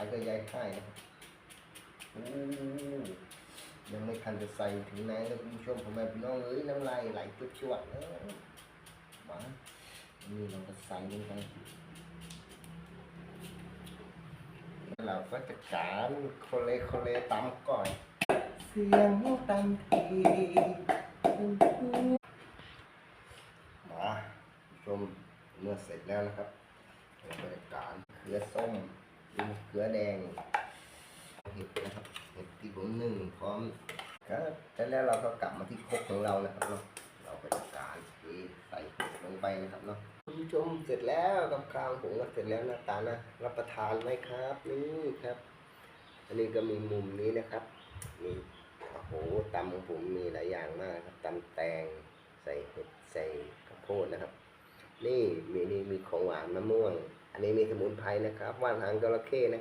ายก็ยายค่ายนะยังไม่ทันจะใส่ถึงไหนเลยคุณผู้ชมผมแม่พี่น้องเอ้ยน้ำลายไหลจวดเลยมานี่เราก็ใส่ลงไปเราก็จะการโคเลโคเลตำก่อน เสียงตำทีมาชมเมื่อเสร็จแล้วนะครับเราก็จะการเขือส้ม ดูเขือแดงเห็ดนะครับเห็ดที่ผมนึ่งพร้อมครับแล้วแล้วเราก็กลับมาที่ครกของเรานะครับเนาะเราก็จะการเทใส่เห็ดลงไปนะครับเนาะคุณผู้ชมเสร็จแล้วกับข้าวผมก็เสร็จแล้วหน้าตานะรับประทานไหมครับนี่ครับ อันนี้ก็มีมุมนี้นะครับมีโอ้โหตำของผมมีหลายอย่างมากครับตำแตงใส่เห็ดใส่ข้าวโพดนะครับ นี่มีนี่มีของ อันนี้มีสมุนไพรนะครับ ว่านหางจระเข้นะ